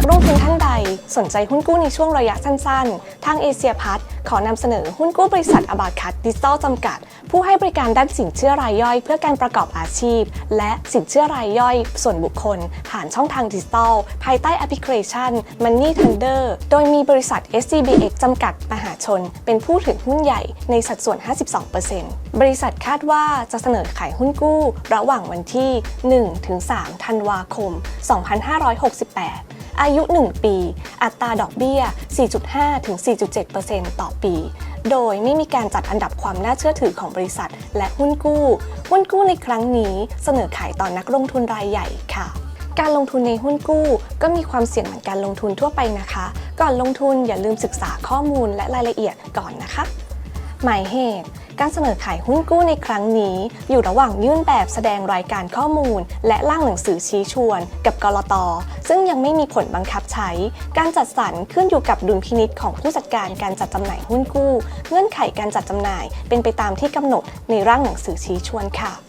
นักลงทุนท่านใด สนใจหุ้นกู้ในช่วงระยะสั้นๆ ทางเอเชียพัฒขอนำเสนอหุ้นกู้บริษัทอบาคัตดิจิตอลจำกัด ผู้ให้บริการด้านสินเชื่อรายย่อย เพื่อการประกอบอาชีพ และสินเชื่อรายย่อย ส่วนบุคคล ผ่านช่องทางดิจิตอลภายใต้แอปพลิเคชัน Money Thunder โดยมีบริษัท SCBX จำกัดมหาชน เป็นผู้ถือหุ้นใหญ่ในสัดส่วน 52%บริษัทคาดว่าจะเสนอขายหุ้นกู้ ระหว่างวันที่ 1-3 ธันวาคม 2568 อายุ 1 ปี อัตราดอกเบี้ย 4.5-4.7%ต่อปี โดยไม่มีการจัดอันดับความน่าเชื่อถือของบริษัท และหุ้นกู้ หุ้นกู้ในครั้งนี้เสนอขายต่อนนักลงทุนรายใหญ่ค่ะ การลงทุนในหุ้นกู้ ก็มีความเสี่ยงเหมือนการลงทุนทั่วไปนะคะ ก่อนลงทุนอย่าลืมศึกษาข้อมูลและรายละเอียดก่อนนะคะ หมายเหตุ การเสนอขายหุ้นกู้ในครั้งนี้ อยู่ระหว่างยื่นแบบแสดงรายการข้อมูล และร่างหนังสือชี้ชวน กับกรตซึ่งยังไม่มีผลบังคับใช้ การจัดสรรขึ้นอยู่กับดุลพินิษของผู้จัดการการจัดจำหน่ายหุ้นกู้ เงื่อนไขการจัดจำหน่ายเป็นไปตามที่กำหนดในร่างหนังสือชี้ชวนค่ะ